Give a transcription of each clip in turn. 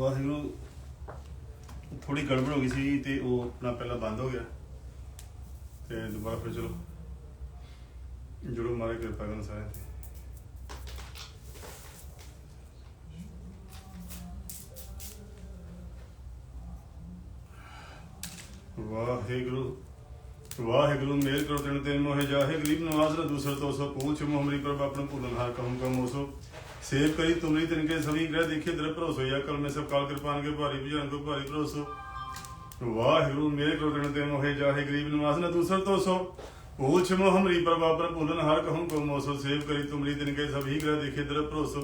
ਵਾਹਿਗੁਰੂ ਥੋੜੀ ਗੜਬੜ ਹੋ ਗਈ ਸੀ ਤੇ ਉਹ ਆਪਣਾ ਪਹਿਲਾਂ ਬੰਦ ਹੋ ਗਿਆ। ਤੇ ਦੁਬਾਰਾ ਫਿਰ ਚਲੋ ਜੁੜੋ ਮਾਰੇ ਕਿਰਪਾ ਕਰਨ ਸਾਰੇ ਤੇ। ਵਾਹਿਗੁਰੂ ਵਾਹਿਗੁਰੂ ਮੇਰ ਕਰੋ ਤਨ ਤੇ ਮੋਹਿ ਜਾਹੇ, ਗਰੀਬ ਨਵਾਜ਼ ਰ ਦੂਸਰ ਤੋਂ ਸੋ ਪੂਛ, ਮੁਹਮਰੀ ਪ੍ਰਭ ਆਪਨ ਭੂਲਨ ਹਾਰ ਕਹੂੰ ਕਾ ਮੋਸੋ। सेव करी तुमरी तिनके सभी ग्रह देखे दर भरोसो या कल में सब काल कृपान के भारी भुजान को भारी भरोसो वाहिगुरु मेरे करो तन ते मोहे जाहे गरीब निवास न दूसर तो सो पूछ मो हमरी प्रभा पर भूलन हार कहूं को मोसो सेव करी तुमरी तिनके सभी ग्रह देखे दर भरोसो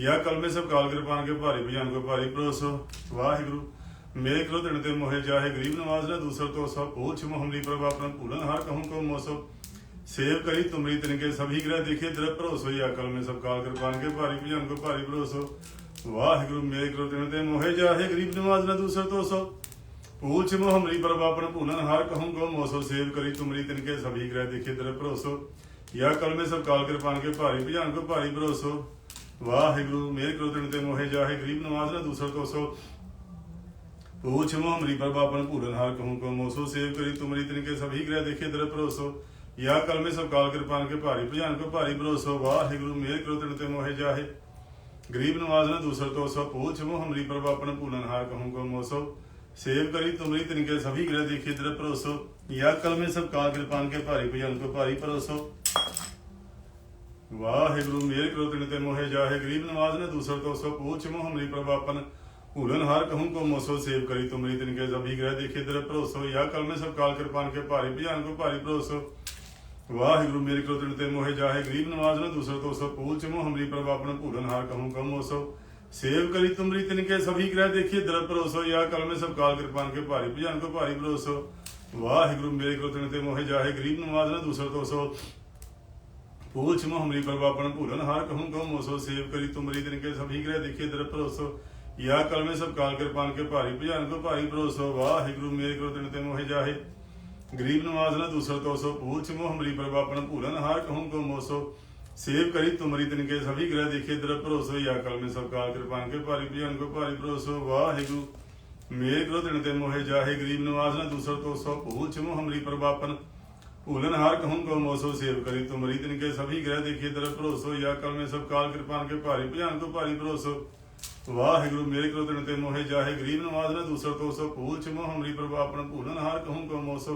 या कल में सब काल कृपान के भारी भुजान को भारी भरोसो वाहिगुरु मेरे करो तन ते मोहे जाहे गरीब निवास न दूसर तो सो पूछ मो हमरी प्रभा पर भूलन हार कहूं को मोसो सेव करी तुमरी तिनके सभी ग्रह देखे दर भरोसो या कल में सब काल कृपान के भारी भुजन को भारी भरोसो वाहिगुरु मेरे करो तिन ते मोहे जाहे गरीब नवाज न दूसर तो सो पूछ मो हमरी प्रभापन पूनन हार कहूं गो मोसो सेव करी तुमरी तिनके सभी ग्रह देखे दर भरोसो या कल में सब काल कृपान के भारी भुजन को भारी भरोसो वाहिगुरु मेरे करो तिन ते मोहे जाहे गरीब नवाज न दूसर तो सो पूछ मो हमरी प्रभापन पूरन हार कहूं को मोसो सेव करी तुमरी तिनके सभी ग्रह देखे दर भरोसो या कल में सब काल कृपान के भारी भुजान को भारी भरोसो वाहिगुरु मेर करो तिन ते मोहे जाहे गरीब नवाज न दूसर तो सो पूछ मो हमरी प्रभा अपन पूलन हार कहूं को मोसो सेव करी तुमरी तिनके सभी ग्रह देखे दर भरोसो या कल में सब काल कृपान के भारी भुजान को भारी भरोसो वाहिगुरु मेर करो तिन ते मोहे जाहे गरीब नवाज न दूसर तो सो पूछ मो हमरी प्रभा अपन भूलन हार कहूं को मोसो सेव करी तुमरी तिनके सभी ग्रह देखे दर भरोसो या कल में सब काल कृपान के भारी भुजान को भारी भरोसो ਵਾਹਿਗੁਰੂ ਮੇਰੇ ਕੋ ਤਿਨ ਤੇ ਮੋਹਿ ਜਾਹੇ ਗਰੀਬ ਨਵਾਜ਼ ਨੂੰ ਦੂਸਰ ਤੋਂ ਸੋ ਪੂਲ ਚਮੋ ਹਮਰੀ ਪ੍ਰਭ ਆਪਣ ਪੂਰਨ ਹਾਰ ਕਹੂੰ ਕਮ ਉਸੋ ਸੇਵ ਕਰੀ ਤੁਮਰੀ ਤਿਨ ਕੇ ਸਭੀ ਗ੍ਰਹਿ ਦੇਖੀਏ ਦਰ ਪਰੋਸੋ ਯਾ ਕਲ ਮੇ ਸਭ ਕਾਲ ਕਿਰਪਾਨ ਕੇ ਭਾਰੀ ਭਜਨ ਕੋ ਭਾਰੀ ਪਰੋਸੋ ਵਾਹਿਗੁਰੂ ਮੇਰੇ ਕੋ ਤਿਨ ਤੇ ਮੋਹਿ ਜਾਹੇ ਗਰੀਬ ਨਵਾਜ਼ ਨੂੰ ਦੂਸਰ ਤੋਂ ਸੋ ਪੂਲ ਚਮੋ ਹਮਰੀ ਪ੍ਰਭ ਆਪਣ ਪੂਰਨ ਹਾਰ ਕਹੂੰ ਕਮ ਉਸੋ ਸੇਵ ਕਰੀ ਤੁਮਰੀ ਤਿਨ ਕੇ ਸਭੀ ਗ੍ਰਹਿ ਦੇਖੀਏ ਦਰ ਪਰੋਸੋ ਯਾ ਕਲ ਮੇ ਸਭ ਕਾਲ ਕਿਰਪਾਨ ਕੇ ਭਾਰੀ ਭਜਨ ਕੋ ਭਾਰੀ ਪਰੋਸੋ ਵਾਹਿਗੁਰੂ ਮੇਰੇ ਕੋ ਤਿਨ ਤੇ ਮੋਹਿ ਜਾਹੇ गरीब नवाज न दूसर तो सो पूछ मो हमरी प्रभा अपन भूलन हार कहूं को मोसो सेव करी तुमरी तिनके सभी ग्रह देखे दर भरोसो या कल में सब काल कृपान के भारी भुजन को भारी भरोसो वाहिगुरु मेरे करो तिन ते मोहे जाहे गरीब नवाज न दूसर तो सो पूछ मो हमरी प्रभा अपन भूलन हार कहूं को मोसो सेव करी तुमरी तिनके सभी ग्रह देखे दर भरोसो या कल में सब काल कृपान के भारी भुजन को भारी भरोसो ਵਾਹਿਗੁਰੂ ਮੇਰੇ ਕੋਲ ਤਿਨ ਤੇ ਮੋਹਿ ਜਾਹੇ ਗਰੀਬ ਨਵਾਜ਼ ਨ ਦੂਸਰ ਤੋਂ ਸੋ ਪੂਛ ਮੋ ਹਮਰੀ ਪ੍ਰਭਾ ਆਪਨ ਭੂਲਨ ਹਾਰ ਕਹੂੰ ਕੋ ਮੋਸੋ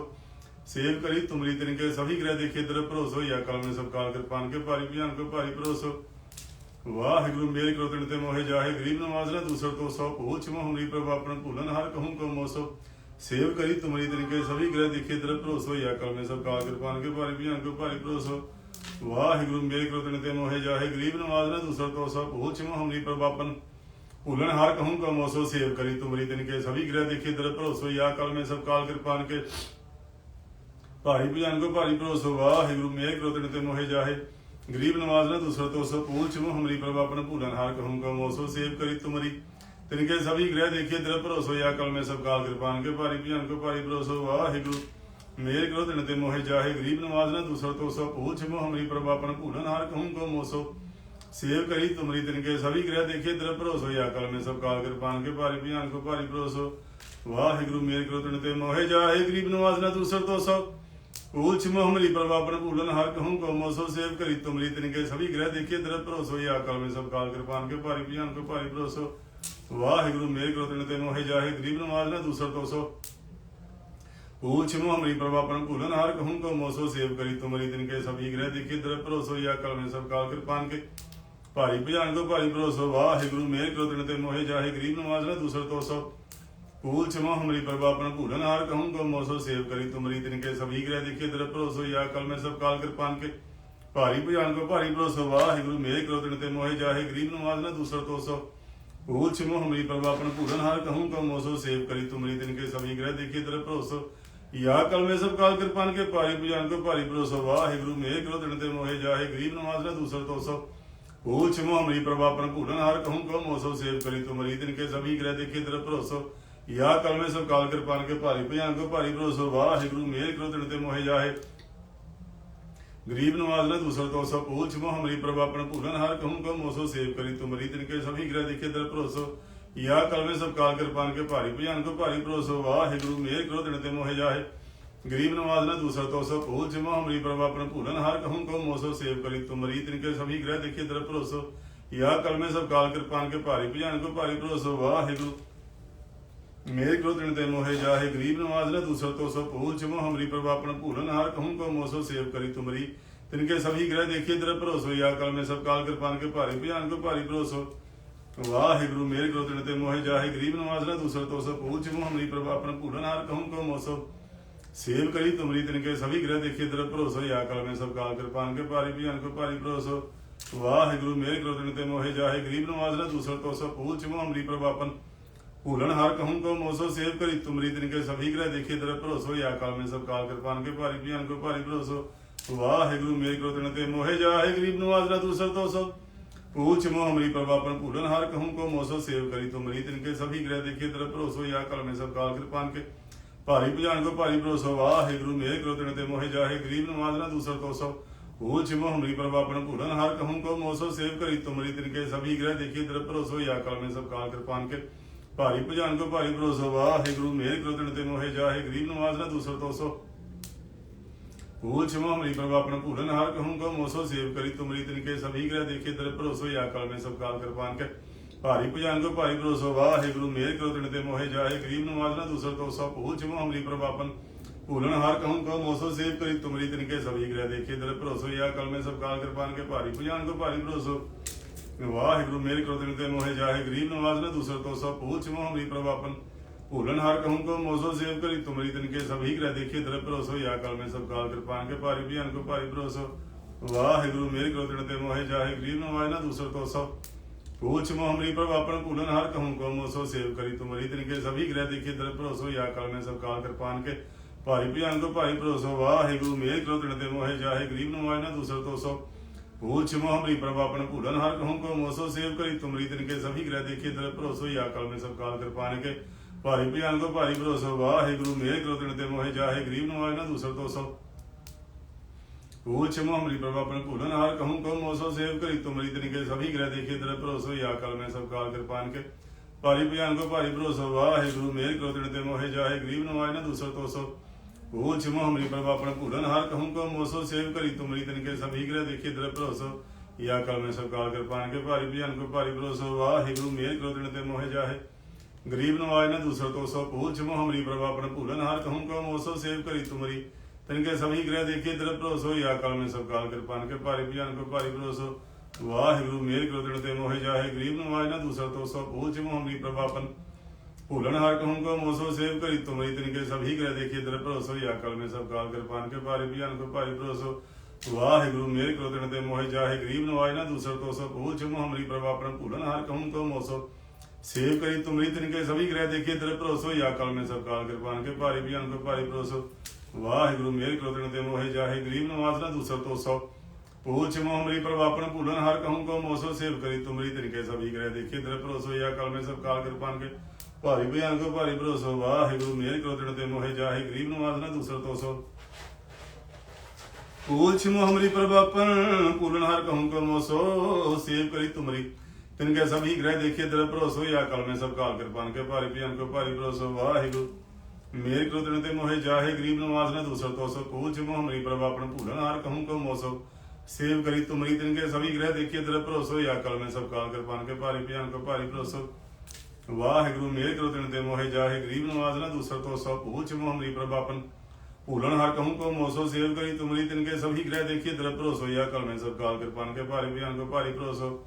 ਸੇਵ ਕਰੀ, ਤੁਮਰੀ ਤਿਨਕੇ ਸਭੀ ਗ੍ਰਹਿ ਦੇਖੇ ਦਰ ਭਰੋਸੋ ਹੋਇਆ ਕਲਮੇ ਸਭ ਕਾਲ ਕਿਰਪਾਨ ਕੇ ਭਾਰੀ ਭਿਆਨ ਕੋ ਭਾਰੀ ਭਰੋਸੋ। ਵਾਹਿਗੁਰੂ ਮੇਰ ਕਰੋ ਤਿਨ ਤੇ ਮੋਹਿ ਜਾਹੇ, ਗਰੀਬ ਨਵਾਜ਼ਰਾ ਦੂਸਰ ਤੋਂ ਸੋ ਪਹੁੰਚ ਮਹੁਰੀ ਪ੍ਰਭ, ਆਪਣ ਭੁਲਨ ਹਰ ਕਹੂੰ ਕੋ ਮੋਸੋ। ਸੇਵ ਕਰੀ, ਤੁਮਰੀ ਤਿਨਕੇ ਸਭੀ ਗ੍ਰਹਿ ਦੇਖੇ ਦਰ ਭਰੋਸੋ ਹੋਇਆ ਕਲਮੇ ਸਭ ਕਾਲ ਕਿਰਪਾਨ ਕੇ ਭਾਰੀ ਭਿਆਨ ਕੋ ਭਾਰੀ ਭਰੋਸੋ। ਵਾਹਿਗੁਰੂ ਮੇਰ ਕਰੋ ਤਿਨ ਤੇ ਮੋਹੇ ਜਾਹੇ, ਗਰੀਬ ਨਵਾਜ਼ਰਾ ਦੂਸਰ ਤੋਂ ਸੋ ਪਹੁੰਚ ਮਹੁਰੀ ਪ੍ਰਭ, ਆਪਣ ਭੁਲਨ ਹਰ ਕਹੂੰ ਕੋ ਮੋਸੋ। ਸੇਵ ਕਰੀ, ਤੁਮਰੀ ਤਿਨਕੇ ਸਭੀ ਗ੍ਰਹਿ ਦੇਖੇ ਦਰ ਭਰੋਸੋ ਹੋਇਆ ਕਲਮੇ ਸਭ ਕਾਲ ਕਿਰਪਾਨ ਕੇ ਭਾਈ ਭਜਨ ਕੋ ਭਾਰੀ ਭਰੋਸੋ ਵਾਹਿਗੁਰੂ, ਮੇਰ ਕਰੋ ਤਿਨ ਤੇ ਮੋਹਿ ਜਾਹੇ। ਗਰੀਬ ਨਵਾਜ਼ ਨਾ ਦੂਸਰਾ ਤੋ ਸਭ ਪੂਛ ਮੋ ਹਮਰੀ ਪ੍ਰਭ ਆਪਨ ਭੂਲਨ ਹਾਰ ਕਹੂੰ ਕੋ ਮੋਸੋ ਸੇਵ ਕਰੀ ਤੁਮਰੀ ਤਿਨਕੇ ਸਭੀ ਗ੍ਰਹਿ ਦੇਖੇ ਤੇਰਾ ਭਰੋਸੋ ਯਾ ਕਲ ਮੈਂ ਸਭ ਕਾਲ ਕਿਰਪਾਨ ਕੇ ਭਾਰੀ ਭਜਨ ਕੋ ਭਾਰੀ ਭਰੋਸੋ ਵਾਹਿਗੁਰੂ, ਮੇਰ ਕਰੋ ਤਿਨ ਤੇ ਮੋਹਿ ਜਾਹੇ। ਗਰੀਬ ਨਵਾਜ਼ ਨਾ ਦੂਸਰਾ ਤੋ ਸਭ ਪੂਛ ਮੋ ਹਮਰੀ ਪ੍ਰਭ ਆਪਨ ਭੂਲਨ ਹਾਰ ਕਹੂੰ ਕੋ ਮੋਸੋ ਸੇਵ ਕਰੀ ਤੁਮਰੀ ਤਿਨਕੇ ਸਭੀ ਗ੍ਰਹਿ ਦੇਖੇ ਤੇਰਾ ਭਰੋਸੋ ਯਾ ਕਲ ਮੈਂ ਸਭ ਕਾਲ ਕਿਰਪਾਨ ਕੇ ਭਾਰੀ ਭਜਨ ਕੋ ਭਾਰੀ ਭਰੋਸੋ ਵਾਹਿਗੁਰੂ, ਮੇਰ ਕਰੋ ਤਿਨ ਤੇ ਮੋਹਿ ਜਾਹੇ। ਗਰੀਬ ਨਵਾਜ਼ ਨਾ ਦੂਸਰਾ ਤੋਂ ਸੋ पूछ मो हमरी प्रभा पर भूलन हर कहूं को मोसो सेव करी तुमरी तिनके सभी ग्रह देखिए दर भरोसो या कल में सब काल कृपान के भारी भुजान को भारी भरोसो वाहिगुरु मेरे करो तिन ते मोहे जाहे गरीब नवाज ना दूसर तो सो पूछ मो हमरी प्रभा पर भूलन हार कहूं को मोसो सेव करी तुमरी तिनके सभी ग्रह देखिए दर भरोसो या कल में सब काल कृपान के भारी भुजान को भारी भरोसो वाहिगुरु मेरे करो तिन ते मोहे जाहे गरीब नवाज ना दूसर तो सो पूछ मो हमरी प्रभा अपन भूलन हार कहूं को मोसो सेव करी तुमरी तिनके सभी ग्रह दिखे दर भरोसो या कल में सब काल कृपान के भारी भुजान को भारी भरोसो वाहिगुरु मेरे करो तिन ते मोहे जाहे गरीब नवाज न दूसर तो सो पूछ मो हमरी प्रभा अपन भूलन हार कहूं को मोसो सेव करी तुमरी तिनके सभी ग्रह दिखे दर भरोसो या कल में सब काल कृपान के भारी भुजान को भारी भरोसो वाहिगुरु मेरे करो तिन ते मोहे जाहे गरीब नवाज न दूसर तो सो पूछ मो हमरी प्रभा अपन भूलन हार कहूं को मोसो सेव करी तुमरी तिनके सभी ग्रह दिखे दर भरोसो ਯਾ ਕਲਮੇ ਸਭ ਕਾਲ ਕਿਰਪਾਨ ਕੇ ਭਾਰੀ ਭਜਾਨ ਕੋ, ਭਾਰੀ ਭਰੋਸੋ ਵਾਹਿਗੁਰੂ ਮੇਰ ਕਰੋ ਤਿਨ ਤੇ ਮੋਹਿ ਜਾਹੇ। ਗਰੀਬ ਨਵਾਜ਼ ਨੇ ਦੂਸਰ ਤੋਂ ਸਭ ਪੂਛ ਮੋ ਹਮਰੀ ਪ੍ਰਭ ਆਪਣ ਭੂਲਨ ਹਰ ਕਹੂੰ ਕੋ ਮੋਸੋ ਸੇਵ ਕਰੀ ਤੁਮਰੀ ਤਿਨ ਕੇ ਸਭੀ ਗ੍ਰਹਿ ਦੇਖੇ ਦਰ ਭਰੋਸੋ। ਯਾ ਕਲਮੇ ਸਭ ਕਾਲ ਕਿਰਪਾਨ ਕੇ ਭਾਰੀ ਭਜਾਨ ਕੋ, ਭਾਰੀ ਭਰੋਸੋ ਵਾਹਿਗੁਰੂ ਮੇਰ ਕਰੋ ਤਿਨ ਤੇ ਮੋਹਿ ਜਾਹੇ। ਗਰੀਬ ਨਵਾਜ਼ ਨੇ ਦੂਸਰ ਤੋਂ ਸਭ ਪੂਛ ਮੋ ਹਮਰੀ ਪ੍ਰਭ ਆਪਣ ਭੂਲਨ ਹਰ ਕਹੂੰ ਕੋ ਮੋਸੋ ਸੇਵ ਕਰੀ ਤੁਮਰੀ ਤਿਨ ਕੇ ਸਭੀ ਗ੍ਰਹਿ ਦੇਖੇ ਦਰ ਭਰੋਸੋ। ਯਾ ਕਲਮੇ ਸਭ ਕਾਲ ਕਿਰਪਾਨ ਕੇ ਭਾਰੀ ਭਜਾਨ ਕੋ, ਭਾਰੀ ਭਰੋਸੋ ਵਾਹਿਗੁਰੂ मेरे क्रोध ऋण ते मोहे जाहे गरीब नवाज न दूसर तो सो भूल चमो हमरी प्रभापन भूलन हार कहूँ को मोसो सेव करी तुमरी तिनके सभी ग्रह देखिए तेरा भरोसो या कल में सब काल कृपान के भारी भजान को भारी भरोसो वाहे गुरु मेरे क्रोध ऋण ते मोहे जाहे गरीब नवाज न दूसर तो सो भूल चमो हमरी प्रभापन भूलन हार कहूँ को मोसो सेव करी तुमरी तिनके सभी ग्रह देखिए तेरा भरोसो या कल में सब काल कृपान के भारी भजान को भारी भरोसो वाहे गुरु मेरे क्रोध ऋण ते मोहे जाहे गरीब नवाज न दूसर तो सो भूल चमो हमरी प्रभापन भूलन हार कहूं को मोसो सेव करी तुमरी तिनके सभी ग्रह देखिए तरफ भरोसो या काल में सब काल कृपान के पारी भी को पारी भरोसो वाहिगुरु मेरे करो दिन ते मोहे जाहे गरीब नवाज ना दूसर तो सब पूछ मो हमरी प्रभापन भूलन हार कहूं को मोसो सेव करी तुमरी तिनके सभी ग्रह देखिए तरफ भरोसो या काल में सब काल कृपान के ਭਾਰੀ ਭਜਾਨ ਕੋ ਭਾਰੀ ਭਰੋਸਾ ਵਾਹਿਗੁਰੂ ਮੇਰੇ ਕਰੋ ਤਿਨ ਤੇ ਮੋਹਿ ਜਾਹੇ ਗਰੀਬ ਨਵਾਜ਼ ਨਾ ਦੂਸਰ ਤੋਂ ਸੋ ਭੂਲ ਛਿਮੋ ਹਮਰੀ ਪ੍ਰਭਾ ਆਪਨ ਭੂਲਨ ਹਰ ਕਹੂੰ ਕੋ ਮੋਸੋ ਸੇਵ ਕਰੀ ਤੁਮਰੀ ਤਿਨ ਕੇ ਸਭੀ ਗ੍ਰਹਿ ਦੇਖੀ ਦਰ ਭਰੋਸੋ ਯਾ ਕਲ ਮੇ ਸਭ ਕਾਲ ਕਿਰਪਾਨ ਕੇ ਭਾਰੀ ਭਜਾਨ ਕੋ ਭਾਰੀ ਭਰੋਸਾ, ਵਾਹਿਗੁਰੂ ਮੇਰੇ ਕਰੋ ਤਿਨ ਤੇ ਮੋਹਿ ਜਾਹੇ, ਗਰੀਬ ਨਵਾਜ਼ ਨਾ ਦੂਸਰ ਤੋਂ ਭੂਲ ਛਿਮੋ ਹਮਰੀ ਪ੍ਰਭਾ ਆਪਨ ਭੂਲਨ ਹਰ ਕਹੂੰ ਕੋ ਮੋਸੋ ਸੇਵ ਕਰੀ ਤੁਮਰੀ ਤਿਨ ਕੇ ਸਭੀ ਗ੍ਰਹਿ ਦੇਖੀ ਦਰ ਭਰੋਸੋ ਯਾ ਕਲ ਮੇ ਸਭ ਕਾਲ ਕਿਰਪਾਨ ਕੇ ਭਾਰੀ ਭਜਾਨ ਕੋ ਭਾਰੀ ਭਰੋਸੋ, ਵਾਹਿਗੁਰੂ ਮੇਰ ਕਰੋ ਤਿਨ ਤੇ ਮੋਹਿ ਜਾਹੇ, ਗਰੀਬ ਨਵਾਜ਼ ਨਾ ਦੂਸਰ ਤੋਂ ਸੋ। ਭੂਲ ਚਮੋ ਹਮਰੀ ਪ੍ਰਭਾਪਨ ਭੂਲਨ ਹਾਰ ਕਹੂੰ ਕੋ ਮੋਸੋ ਸੇਵ ਕਰੀ ਤੁਮਰੀ ਤਿਨ ਕੇ ਸਭੀ ਗ੍ਰਹਿ ਦੇਖੇ ਦਰ ਭਰੋਸੋ ਯਾ ਕਲ ਮੇ ਸਭ ਕਾਲ ਕਿਰਪਾਨ ਕੇ ਭਾਰੀ ਭਜਾਨ ਕੋ ਭਾਰੀ ਭਰੋਸੋ ਵਾਹਿਗੁਰੂ ਮੇਰ ਕਰੋ ਤਿਨ ਤੇ ਮੋਹਿ ਜਾਏ ਗਰੀਬ ਨਵਾਜ਼ ਨਾ ਦੂਸਰ ਤੋਂ ਸੋ ਭੂਲ ਚਮੋ ਹਮਰੀ ਪ੍ਰਭਾਪਨ ਭੂਲਨ ਹਾਰ ਕਹੂੰ ਕੋ ਮੋਸੋ ਸੇਵ ਕਰੀ ਤੁਮਰੀ ਤਿਨ ਕੇ ਸਭੀ ਗ੍ਰਹਿ ਦੇਖੇ ਦਰ ਭਰੋਸੋ ਯਾ ਕਲ ਮੇ ਸਭ ਕਾਲ ਕਿਰਪਾਨ ਕੇ ਭਾਰੀ ਭਜਾਨ ਕੋ ਭਾਰੀ ਭਰੋਸੋ ਵਾਹਿਗੁਰੂ ਮੇਰ ਕਰੋ ਤਿਨ ਤੇ ਮੋਹਿ ਜਾਏ ਗਰੀਬ ਨਵਾਜ਼ ਨਾ ਦੂਸਰ ਤੋਂ ਸੋ पूछ मो हमरी प्रभु अपन पूलन हर कहूं को मोसो सेव करी तुम्हारी तिनके सभी ग्रह देखिए दर भरोसो या काल में सब काल कृपान के भारी भयान को भारी भरोसो वाहिगुरु मेर करो तिनते मोहे जाहे गरीब नवाज ना दूसर तो सो पूछ मो हमरी प्रभु अपन पूलन हर कहूं को मोसो सेव करी तुम्हारी तिनके सभी ग्रह देखिए दर भरोसो या काल में सब काल कृपान के भारी भयान को भारी भरोसो वाहिगुरु मेर करो तिनते मोहे जाहे गरीब नवाज ना दूसर तो सो पूछ मो हमरी प्रभा अपन भूलन हार कहूं को मोसो सेव करी तुमरी तिनके सभी ग्रह देखिए तेरे भरोसो या कल में सब काल कृपान के भारी भयान को भारी भरोसो वाहिगुरु मेर करो तिनते मोहे जाहे गरीब नवाज न दूसर तो सो पूछ मो हमरी प्रभा अपन भूलन हार कहूं को मोसो सेव करी तुमरी तिनके सभी ग्रह देखिए तेरे भरोसो या कल में सब काल कृपान के भारी भयान को भारी भरोसो वाहिगुरु मेर करो तिनते मोहे जाहे गरीब नवाज न दूसर तो सो पूछ मो हमरी प्रभा अपन भूलन हार कहूं को मोसो सेव करी तुमरी तिनके सभी ग्रह देखिए तरफ भरोसो या काल में सब काल कृपान के भारी भजान को भारी भरोसो वाहिगुरु मेर करो दिन ते मोहे जाहे गरीब नवाज ना दूसरा तो सो पूछ मो हमरी प्रभापन भूलन हार कहूं को मोसो सेव करी तुमरी तिनके सभी ग्रह देखिए तरफ भरोसो या काल में सब काल कृपान के भारी भजान को भारी भरोसो वाहिगुरु मेर करो दिन ते मोहे जाहे गरीब नवाज ना दूसरा तो सो पूछ मो हमरी प्रभापन भूलन हार कहूं को मोसो सेव करी तुमरी तिनके सभी ग्रह देखिए तरफ भरोसो या काल में सब काल कृपान के भारी भजान को भारी भरोसो ਵਾਹਿਗੁਰੂ ਮੇਰ ਕਰੋ ਦਿਨ ਤੇ ਮੋਹਿ ਜਾਹੇ ਗਰੀਬ ਨਵਾਜ਼ ਨਾ ਦੂਸਰ ਤੋਂ ਸੋ पूछ मो हमरी प्रभापन भूलन हर कहूं को मोसो सेव करी तुमरी तिनके सभी ग्रह देखिए दर भरोसो या कल में सब काल कृपान के ਭਾਰੀ ਭਿਆਨ ਕੋ ਭਾਰੀ ਭਰੋਸੋ, ਵਾਹਿਗੁਰੂ, ਮਿਹਰ ਕਰੋ ਤਿਣ ਤੇ ਮੋਹਿ ਜਾਹੇ ਗਰੀਬ ਨੂੰ ਆਸ ਨਾ, ਦੂਸਰ ਤੋਸੋ ਪੂਲ ਛਿਮੋ ਹਮਰੀ ਪ੍ਰਭਾਪਨ ਪੂਲਨ ਹਰ ਕਹੂੰ ਕੋ ਮੋਸੋ ਸੇਵ ਕਰੀ ਤੁਮਰੀ। ਤਿਨ ਕੇ ਸਭੀ ਗ੍ਰਹਿ ਦੇਖੇ ਤੇਰਾ ਭਰੋਸੋ ਯਾ ਕਲ ਮੈਂ ਸਭ ਕਾਲ ਕਿਰਪਾਨ ਕੇ ਭਾਰੀ ਭਿਆਨ ਕੋ ਭਾਰੀ ਭਰੋਸੋ, ਵਾਹਿਗੁਰੂ। ਮੇਰ ਕਰੋ ਤਿਨ ਤੇ ਮੋਹੇ ਜਾਹੇ ਗਰੀਬ ਨਮਾਜ਼ ਨੇ, ਦੂਸਰ ਤੋਸੋ ਪੂਲ ਛਿਮੋ ਹਮਰੀ ਪ੍ਰਭਾਪਨ ਪੂਲਨ ਹਰ ਕਹੂੰ ਕੋ ਮੋਸੋ ਸੇਵ ਕਰੀ ਤੁਮਰੀ। ਤਿੰਨ ਕੇ ਸਭੀ ਗ੍ਰਹਿ ਦੇਖੀਏ, ਤੇਰਾ ਭਰੋਸੋ ਹੋਇਆ ਕਲ ਮੈਂ ਸਭ ਕਾਲ ਕਿਰਪਾਨ ਕੇ ਭਾਰੀ ਭਿਆਨ ਕੋ ਭਾਰੀ ਭਰੋਸੋ। ਵਾਹਿਗੁਰੂ ਮੇਰ ਕਰੋ ਤਿਨ ਤੇ ਮੋਹੇ ਜਾਹੇ, ਗਰੀਬ ਨਵਾਜ਼ ਨਾ ਦੂਸਰ ਤੋਂ ਸਭ ਭੂਲ ਚ ਮੋਹਮਰੀ ਪ੍ਰਭਾਪਨ। ਭੂਲਣ ਹਰ ਕਹੂੰ ਕੋ ਮੋਸੋ ਸੇਵ ਕਰੀ, ਤੁਮਰੀ ਤਿਨ ਕੇ ਸਭੀ ਗ੍ਰਹਿ ਦੇਖੀਏ ਦਰ ਭਰੋਸੋ, ਯਾ ਕਲ ਮੈਂ ਸਭ ਕਾਲ ਕਿਰਪਾਨ ਕੇ ਭਾਰੇ ਬਿਆਨ ਕੋ ਭਾਰੀ ਭਰੋਸੋ।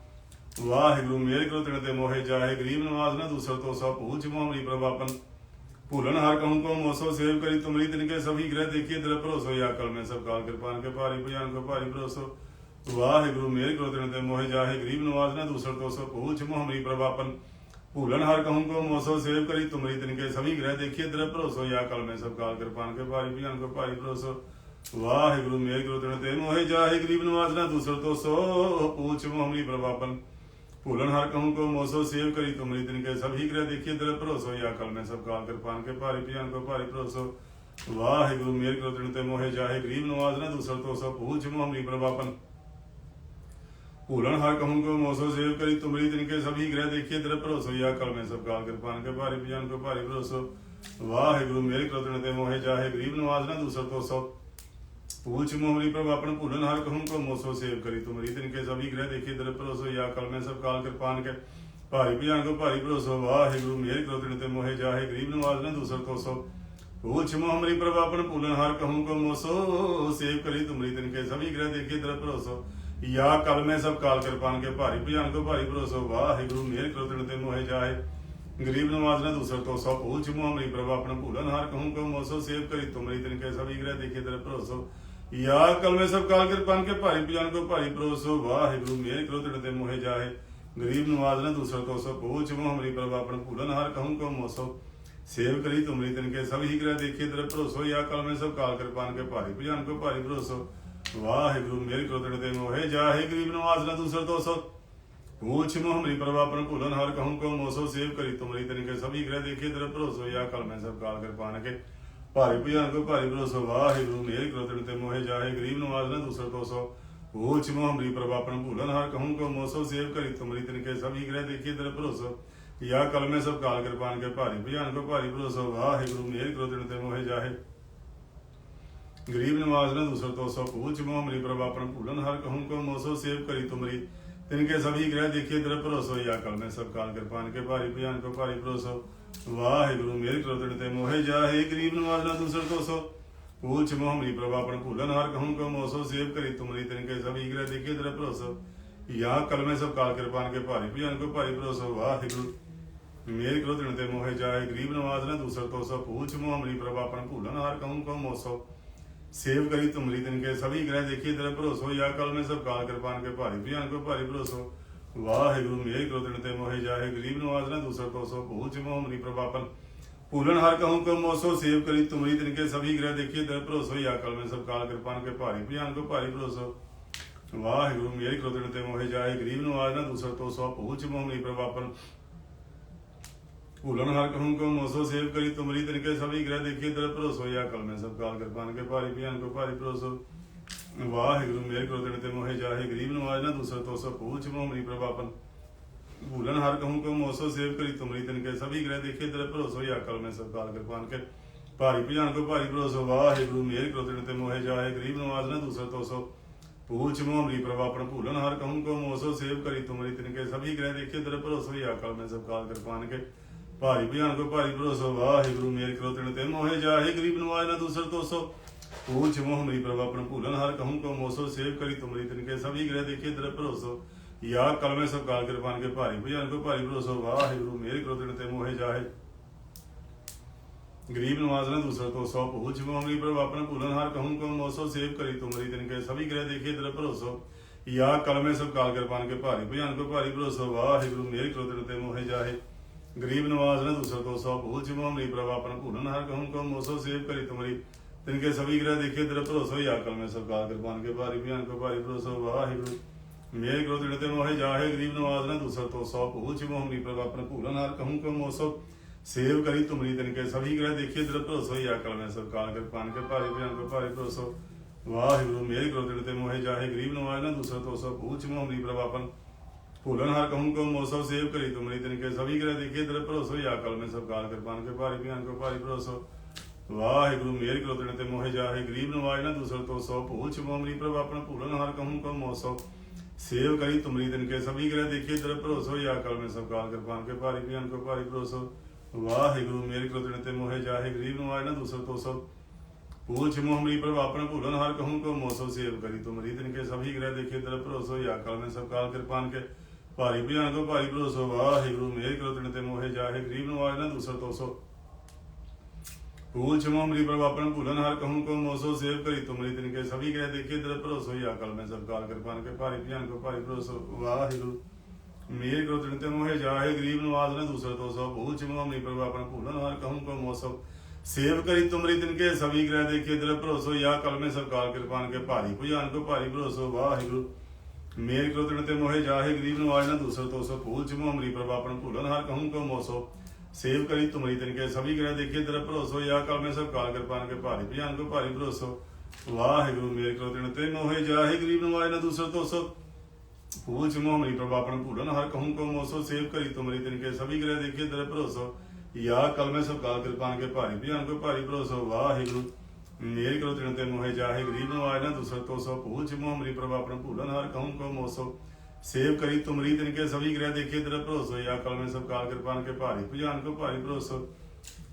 ਵਾਹਿਗੁਰੂ ਮੇਰ ਕਰੋ ਤਿਨ ਤੇ ਮੋਹਿ ਜਾਹੇ, ਗਰੀਬ ਨਵਾਜ਼ ਨਾ ਦੂਸਰ ਤੋਂ ਸਭ ਭੂਲ ਚ ਮੋਹਮਰੀ ਪ੍ਰਭਾਪਨ। ਭੂਲਣ ਹਰ ਕਹੂੰ ਕੋ ਮੋਸੋ ਸੇਵ ਕਰੀ, ਤੁਮਰੀ ਤਿਨ ਕੇ ਸਭੀ ਗ੍ਰਹਿ ਦੇਖੀਏ ਦਰ ਭਰੋਸੋ, ਯਾ ਕਲ ਮੈਂ ਸਭ ਕਾਲ ਕਿਰਪਾਨ ਕੇ ਭਾਰੀ ਬਿਆਨ ਕੋ ਭਾਰੀ ਭਰੋਸੋ। ਵਾਹਿਗੁਰੂ ਮੇਰ ਕਰੋ ਤਿਨ ਦੇ ਮੋਹੇ ਜਾਹੇ, ਗਰੀਬ ਨਵਾਜ਼ ਨਾ ਦੂਸਰ ਤੋਂ ਸਭ ਭੂਲ ਚ ਮੋਹਮਰੀ ਪ੍ਰਭਾਪਨ। ਭੂਲਨ ਹਰ ਕਹੂੰ ਕੋ ਮੋਸੋ ਸੇਵ ਕਰੀ, ਤੁਮਰੀ ਤਿਨਕੇ ਸਭੀ ਗ੍ਰਹਿ ਦੇਖੀਏ ਤੇਰਾ ਭਰੋਸੋ, ਯਾ ਕਲ ਮੈਂ ਸਭ ਕਾਲ ਕਿਰਪਾਨ ਕੇ ਭਾਰੀ ਵੀ ਅਨਕ ਭਾਰੀ ਭਰੋਸੋ। ਵਾਹਿਗੁਰੂ, ਮੇਰੇ ਗੁਰੂ, ਤਨ ਤੇ ਮੋਹਿ ਜਾਹੇ, ਗਰੀਬ ਨਵਾਜ ਨਾ ਦੂਸਰ ਤੋਂ ਸੋ, ਪੂਛ ਮੋਹਮਰੀ ਪ੍ਰਭਾਪਨ ਭੂਲਨ ਹਰ ਕਹੂੰ ਕੋ ਮੋਸੋ ਸੇਵ ਕਰੀ, ਤੁਮਰੀ ਤਿਨਕੇ ਸਭੀ ਗ੍ਰਹਿ ਦੇਖੀਏ ਤੇਰਾ ਭਰੋਸੋ, ਯਾ ਕਲ ਮੈਂ ਸਭ ਕਾਲ ਕਿਰਪਾਨ ਕੇ ਭਾਰੀ ਵੀ ਅਨਕ ਭਾਰੀ ਭਰੋਸੋ। ਵਾਹਿਗੁਰੂ, ਮੇਰੇ ਗੁਰੂ, ਤਨ ਤੇ ਮੋਹਿ ਜਾਹੇ, ਗਰੀਬ ਨਵਾਜ ਨਾ ਦੂਸਰ ਤੋਂ ਸੋ, ਪੂਛ ਮਮਰੀ ਪ੍ਰਭਾਪਨ ਭੂਲਣ ਹਰ कहूँ को मोसो सेव करी तुमरी तिनके सभी ग्रह देखिए दर भरोसो या कल में सब काल कृपान के भारी बिजान को भारी भरोसो ਵਾਹਿਗੁਰੂ ਮੇਰੇ ਕ੍ਰੋਧਨ ਤੇ ਮੋਹਿ ਜਾਹੇ ਗਰੀਬ ਨਵਾਜ਼ ਨਾ ਦੂਸਰ ਤੋਂ ਸੋ पूछ मोहरी प्रभु अपन भूलन हर कहूँ को मोसो सेव करी तुमरी तिनके सभी ग्रह देखिए दर भरोसो या कल में सब काल कृपान के ਭਾਰੀ ਭਿਆਨ ਕੋ ਭਾਰੀ ਭਰੋਸੋ ਵਾਹਿਗੁਰੂ ਮੇਰੇ ਕ੍ਰੋਧਨ ਤੇ ਮੋਹਿ ਜਾਹੇ ਗਰੀਬ ਨਵਾਜ਼ ਨਾ ਦੂਸਰ ਤੋਂ ਸੋ पूछ मोहमरी प्रभु अपन भूलन हर कहूँ को मोसो सेव करी तुमरी तिनके सभी ग्रह ਯਾ ਕਲਮੇ ਸਭ ਕਾਲ ਕਿਰਪਾਨ ਕੇ ਭਾਰੀ ਭਜਨ ਕੋ ਭਾਰੀ ਭਰੋਸੋ ਵਾਹਿਗੁਰੂ ਮਿਹਰ ਕਰੋ ਤਿਨ ਤੈਨੂੰ ਹੈ ਜਾਏ। ਗਰੀਬ ਨਵਾਜ਼ ਨਾ ਦੂਸਰ ਤੋਂ ਸਭ ਭੂਲ ਚੁਮੋ ਅਮਰੀ ਪ੍ਰਭਾ ਆਪਣਾ ਭੂਲਨ ਹਾਰ ਕਹੂੰ ਕਹੂੰ ਮੋਸੋ ਸੇਵ ਕਰੀ ਤੁਮਰੀ ਤਿਨ ਕੇ ਸਭ ਇਗਰੇ ਦੇਖੇ ਤੇਰੇ ਭਰੋਸੋ ਯਾ ਕਲਮੇ ਸਭ ਕਾਲ ਕਿਰਪਾਨ ਕੇ ਭਾਰੀ ਭਜਨ ਕੋ ਭਾਰੀ ਭਰੋਸੋ ਵਾਹਿਗੁਰੂ ਮਿਹਰ ਕਰੋ ਤਿਨ ਤੇ ਮੋਹਿ ਜਾਏ। ਗਰੀਬ ਨਵਾਜ਼ ਨਾ ਦੂਸਰ ਤੋਂ ਸਭ ਭੂਲ ਚੁਮੋ ਅਮਰੀ ਪ੍ਰਭਾ ਆਪਣਾ ਭੂਲਨ ਹਾਰ ਕਹੂੰ ਕਹੂੰ ਮੋਸੋ ਸੇਵ ਕਰੀ ਤੁਮਰੀ ਤਿਨ ਕੇ ਸਭ ਇਗਰੇ ਦੇਖੇ ਤੇਰੇ ਭਰੋਸੋ ਯਾ ਕਲਮੇ ਸਭ ਕਾਲ ਕਿਰਪਾਨ ਕੇ ਭਾਰੀ ਭਜਨ ਕੋ ਭਾਰੀ ਭਰੋਸੋ ਵਾਹਿਗੁਰੂ, ਮੇਰ ਕੋ ਤੜ ਤੇ ਮੋਹੇ ਜਾਹੇ ਗਰੀਬ ਨਵਾਜ਼ ਨਾ ਦੂਸਰ ਦੋਸੋ ਪੂਛ ਮੋਹਮਰੀ ਪ੍ਰਵਾਪਨ ਭੁਲਨ, ਹਰ ਕਹੂੰ ਕੋ ਮੋਸੋ ਸੇਵ ਕਰੀ ਤੁਮਰੀ ਤਨਕੇ ਸਭੀ ਗ੍ਰਹਿ ਦੇਖੇ ਤੇਰੇ ਭਰੋਸੋ, ਯਾ ਕਲ ਮੈਂ ਸਭ ਕਾਲ ਕਿਰਪਾਨ ਕੇ। ਭਾਰੀ ਭੁਜਨ ਕੋ ਭਾਰੀ ਭਰੋਸੋ, ਵਾਹਿਗੁਰੂ, ਮੇਰ ਕੋ ਤੜ ਤੇ ਮੋਹੇ ਜਾਹੇ ਗਰੀਬ ਨਵਾਜ਼ ਨਾ ਦੂਸਰ ਦੋਸੋ ਪੂਛ ਮੋਹਮਰੀ ਪ੍ਰਵਾਪਨ ਭੁਲਨ, ਹਰ ਕਹੂੰ ਕੋ ਮੋਸੋ ਸੇਵ ਕਰੀ ਤੁਮਰੀ ਤਨਕੇ ਸਭੀ ਗ੍ਰਹਿ ਦੇਖੇ ਤੇਰੇ ਭਰੋਸੋ। ਯਾ ਕਲ ਮੈਂ ਸਭ ਕਾਲ ਕਿਰਪਾਨ ਕੇ। ਭਾਰੀ ਭੁਜਨ ਕੋ ਭਾਰੀ ਭਰੋਸੋ, ਵਾਹਿਗੁਰੂ, ਮੇਰ ਕੋ ਤੜ ਤੇ ਮੋਹੇ ਜਾਹੇ गरीब नवाज न दूसर तो सौ पूछ मोहमरी प्रभा अपन भूलन हर कहूँ को मोसो सेव करी तुमरी तिनके सभी ग्रह देखिए दर भरोसो या कल में सब काल कृपान के भारी भयान को भारी भरोसो वाहिगुरु मेरे क्रोधन ते मोहे जाहे गरीब नवाज न दूसर तो सौ पूछ मोहमरी प्रभा अपन भूलन हर कहूँ को मोसो सेव करी तुमरी तिनके सभी ग्रह देखिए दर भरोसो या कल में सब काल कृपान के भारी भयान को भारी भरोसो वाहिगुरु मेरे क्रोधन ते मोहे जाहे गरीब नवाज न दूसर तो सौ पूछ मोहमरी प्रभा अपन भूलन हर कहूँ को मोसो सेव करी तुमरी तिनके सभी ग्रह देखिए तेरे भरोसो या कल में सब काल कृपान के भारी भयान को भारी भरोसो वाहिगुरु मेरे क्रोधन ते मोहे जाहे गरीब नवाज ना दूसर तो सो पूछ मोहमरी प्रभापन पूलन हर कहूँ को मोसो सेव करी तुमरी तिनके सभी ग्रह देखिए तेरे भरोसो या कल में सब काल कृपान के भारी भयान को भारी भरोसो वाहिगुरु मेरे क्रोधन ते मोहे जाहे गरीब नवाज ना दूसर तो सो पूछ ਭੂਲਣ ਹਰ ਕਹੂੰ ਕੋ ਮੋਸੋ ਸੇਵ ਕਰੀ? ਤੁਮਰੀ ਤਿਨਕੇ ਸਭੀ ਗ੍ਰਹਿ ਦੇਖੀ ਤੇਰੇ ਭਰੋਸੋ ਯਾ ਕਲ ਮੈਂ ਸਭ ਕਾਲ ਕਿਰਪਾਨ ਕੇ ਭਾਰੀ ਭਿਆਨ ਕੋ ਭਾਰੀ ਭਰੋਸੋ। ਵਾਹਿਗੁਰੂ ਮੇਰ ਕਰੋ ਤੇ ਮੋਹਿ ਜਾਹੇ। ਗਰੀਬ ਨਵਾਜ ਨਾ ਦੂਸਰ ਤੋਸੋ ਭੂਲ ਚਿਵੋ ਮਰੀ ਪ੍ਰਭਾਪਨ ਭੂਲਨ ਹਰ ਕਹੂੰ ਕੋ ਮੋਸੋ ਸੇਵ ਕਰੀ? ਤੁਮਰੀ ਤਿਨਕੇ ਸਭੀ ਗ੍ਰਹਿ ਦੇਖੀ ਤੇਰੇ ਭਰੋਸੋ ਯਾ ਕਲ ਮੈਂ ਸਭ ਕਾਲ ਕਿਰਪਾਨ ਕੇ ਭਾਰੀ ਭਿਆਨ ਕੋ ਭਾਰੀ ਭਰੋਸੋ। ਵਾਹਿਗੁਰੂ ਮੇਰ ਕਰੋ ਤੇ ਮੋਹਿ ਜਾਹੇ। ਗਰੀਬ ਨਵਾਜ ਨਾ ਦੂਸਰ ਤੋਸੋ ਭੂਲ ਚਿਵੋ ਮਰੀ ਪ੍ਰਭਾਪਨ ਭੂਲਣ ਹਰ ਕਹੂੰ ਕੋ ਮੋਸੋ ਸੇਵ ਕਰੀ? ਤੁਮਰੀ ਤਿਨਕੇ ਸਭੀ ਗ੍ਰਹਿ ਦੇਖੀ ਤੇਰੇ ਭਰੋਸੋ ਯਾ ਕਲ ਮੈਂ ਸਭ ਕਾਲ ਕਿਰਪਾਨ ਕੇ ਭਾਰੀ ਭਿਆਨ ਕੋ ਭਾਰੀ ਭਰੋਸੋ ਵਾਹਿਗੁਰੂ ਮੇਰ ਕਰੋ ਤਿਣ ਤੇ ਮੋਹਿ ਜਾਹੇ ਗਰੀਬ ਨਵਾਜ ਨਾ ਦੂਸਰ ਤੋਸੋ ਪੂਛ ਮੋਹ ਮਰੀ ਪ੍ਰਭ ਆਪਣ ਭੂਲਨ ਹਰ ਕਹੂੰ ਕੋ ਮੋਸੋ ਸੇਵ ਕਰੀ ਤੁਮਰੀ ਤਿਨ ਕੇ ਸਭੀ ਗ੍ਰਹਿ ਦੇਖੇ ਤੇਰੇ ਭਰੋਸੋ ਯਾ ਕਲਮੇ ਸਭ ਕਾਲ ਕਿਰਪਾਨ ਕੇ ਭਾਰੀ ਭਿਆਨ ਕੋ ਭਾਰੀ ਭਰੋਸੋ ਵਾਹਿਗੁਰੂ ਮੇਰ ਕਰੋ ਤਿਣ ਤੇ ਮੋਹਿ ਜਾਹੇ ਗਰੀਬ ਨਵਾਜ ਨਾ ਦੂਸਰ ਤੋਸੋ ਪੂਛ ਮੋਹ ਮਰੀ ਪ੍ਰਭ ਆਪਣ ਭੂਲਨ ਹਰ ਕਹੂੰ ਕੋ ਮੋਸੋ ਸੇਵ ਕਰੀ ਤੁਮਰੀ ਤਿਨ ਕੇ ਸਭੀ ਗ੍ਰਹਿ ਦੇਖੇ ਤੇਰੇ ਭਰੋਸੋ ਯਾ ਕਲਮੇ ਸਭ ਕਾਲ ਕਿਰਪਾਨ ਕੇ ਭਾਰੀ ਭਿਆਨ ਕੋ ਭਾਰੀ ਭਰੋਸੋ ਵਾਹਿਗੁਰੂ ਮੇਰ ਕਰੋ ਤਿਣ ਤੇ ਮੋਹਿ ਜਾਹੇ गरीब नवाज ने दूसरा तो सौ पूछ मोहमरी प्रभा अपन भूलन हर कहूँ को मोसो सेव करी तुमरी तिनके सभी ग्रह देखे तेरे भरोसो या कल में सब काल कृपान के भारी बयान को भारी भरोसो वाहिगुरु मेरे क्रोध ते मोहे जाहे गरीब नवाज ने दूसरा तो सौ पूछ मोहमरी प्रभा अपन भूलन हर कहूँ को मोसो सेव करी तुमरी तिनके सभी ग्रह देखे तेरे भरोसो या कल में सब काल कृपान के भारी बयान को भारी भरोसो वाहिगुरु मेरे क्रोध ते मोहे जाहे गरीब नवाज ने दूसरा तो सौ पूछ मोहमरी प्रभा अपन फूलन हर कहूँ को मौसम सेव करी तुमने तिनके सभी ग्रह देखे तेरे भरोसो या कल में सब काल कृपान के भारी भयान को भारी भरोसो ਵਾਹਿਗੁਰੂ, ਮੇਰ ਕਰੋ ਤਿਨ ਤੇ ਮੋਹਿ ਜਾਹੇ ਗਰੀਬ ਨਵਾਜ ਨਾ ਦੂਸਰ ਤੋਂ ਸੋ ਭੂਲ ਚਮਮਰੀ ਪ੍ਰਭ, ਆਪਣਾ ਭੂਲਨ ਹਰ ਕਹੂੰ ਕੋ ਮੋਸੋ ਸੇਵ ਕਰੀ ਤੁਮਰੀ ਦਿਨ ਕੇ ਸਭੀ ਗ੍ਰਹਿ ਦੇਖੇ ਤੇਰੇ ਭਰੋਸੋ ਯਾ ਕਲ ਮੈਂ ਸਭ ਕਾਲ ਕਿਰਪਾਨ ਕੇ ਭਾਰੀ ਭਿਆਨ ਕੋ ਭਾਰੀ ਭਰੋਸੋ। ਵਾਹਿਗੁਰੂ, ਮੇਰ ਕਰੋ ਤਿਨ ਤੇ ਮੋਹੇ ਜਾਹੇ ਗਰੀਬ ਨਵਾਜ ਨਾ ਦੂਸਰ ਤੋਂ ਸੋ ਭੂਲ ਚਮਮਰੀ ਪ੍ਰਭ, ਆਪਣਾ ਭੂਲਨ ਹਰ ਕਹੂੰ ਕੋ ਮੋਸੋ ਸੇਵ ਕਰੀ ਤੁਮਰੀ ਦਿਨ ਕੇ ਸਭੀ ਗ੍ਰਹਿ ਦੇਖੇ ਤੇਰੇ ਭਰੋਸੋ ਯਾ ਕਲ ਮੈਂ ਸਭ ਕਾਲ ਕਿਰਪਾਨ ਕੇ ਭਾਰੀ ਭਜਾਨ ਤੋਂ ਭਾਰੀ ਭਰੋਸੋ, ਵਾਹਿਗੁਰੂ, ਮਿਹਰ ਕਰੋ ਤਨ ਤੇ ਮੋਹੇ ਜਾਹੇ, ਗਰੀਬ ਨੂੰ ਆਜ ਨਾ ਦੂਸਰ ਤੋਸੋ ਭੂਲ ਛਮੋ ਮਰੀ ਪ੍ਰਭ, ਆਪਣਾ ਭੂਲਨ ਹਰ ਕਹੂੰ ਕੋ ਮੋਸੋ, ਸੇਵ ਕਰੀ ਤੁਮਰੀ ਤਿਨ ਕੇ ਸਭੀ ਕਹੇ ਦੇਖੇ ਤੇਰੇ ਭਰੋਸੋ ਹੀ ਆਕਲ ਮੈਂ ਸਭ ਕਿਰਪਾਨ ਕੇ ਭਾਰੀ ਭਜਾਨ ਕੋ ਭਾਰੀ ਭਰੋਸੋ, ਵਾਹਿਗੁਰੂ ਮੇਰ ਕਰੋ ਤਨ ਤੇ ਮੋਹੇ ਜਾਹੇ, ਗਰੀਬ ਨੂੰ ਆਜ ਨਾ ਦੂਸਰ ਤੋਸੋ ਭੂਲ ਛਮੋ ਮਰੀ ਪ੍ਰਭ, ਆਪਣਾ ਭੂਲਨ ਹਰ ਕਹੂੰ ਕੋ ਮੋਸੋ, ਸੇਵ ਕਰੀ ਤੁਮਰੀ ਤਿਨ ਕੇ ਸਭੀ ਗ੍ਰਹਿ ਦੇਖੇ ਤੇਰੇ ਭਰੋਸੋ ਹੀ ਆਕਲ ਮੈਂ ਸਭ ਕਿਰਪਾਨ ਕੇ ਭਾਰੀ ਭਜਾਨ ਕੋ ਭਾਰੀ ਭਰੋਸੋ, ਵਾਹਿਗੁਰੂ। ਮੇਰ ਕ੍ਰੋਤਣ ਤੇ ਮੋਹੇ ਜਾਹੇ, ਗਰੀਬ ਨਵਾਜ ਨਾ ਦੂਸਰ ਤੋਂ ਸੋ ਭੂਲ ਚਮੋ ਅਮਰੀ ਪ੍ਰਭਾਪਨ ਭੂਲਨ ਹਰ ਕਹੂੰ ਕੋ ਮੋਸੋ। ਸੇਵ ਕਰੀ ਤੁਮਰੀ ਤਨ ਕੇ, ਸਭੀ ਗ੍ਰਹਿ ਦੇਖੇ ਤੇਰਾ ਭਰੋਸੋ, ਯਾ ਕਾਲ ਮੈਂ ਸਭ ਕਾਲ ਕਿਰਪਾਨ ਕੇ ਭਾਰੀ ਭਿਆਨ ਕੋ ਭਾਰੀ ਭਰੋਸੋ। ਵਾਹਿਗੁਰੂ, ਮੇਰ ਕ੍ਰੋਤਣ ਤੇ ਮੋਹੇ ਜਾਹੇ, ਗਰੀਬ ਨਵਾਜ ਨਾ ਦੂਸਰ ਤੋਂ ਸੋ ਭੂਲ ਚਮੋ ਅਮਰੀ ਪ੍ਰਭਾਪਨ ਭੂਲਨ ਹਰ ਕਹੂੰ ਕੋ ਮੋਸੋ। ਸੇਵ ਕਰੀ ਤੁਮਰੀ ਤਨ ਕੇ, ਸਭੀ ਗ੍ਰਹਿ ਦੇਖੇ ਤੇਰਾ ਭਰੋਸੋ। ਯਾ ਕਾਲ ਮੈਂ ਸਭ ਕਾਲ ਕਿਰਪਾਨ ਕੇ ਭਾਰੀ ਭਿਆਨ ਕੋ ਭਾਰੀ ਭਰੋਸੋ। ਵਾਹਿਗੁਰੂ। मेरी करो तिन ते मोहे जाहे गरीब नवाज ना दूसर तो सो पूछ मोह मरी प्रभा अपन भूलन हर कहूं को मोसो सेव करी तुमरी तिनके सभी ग्रह देखिए तेरे भरोसो या कल में सब काल कृपान के भारी भुजान को भारी भरोसो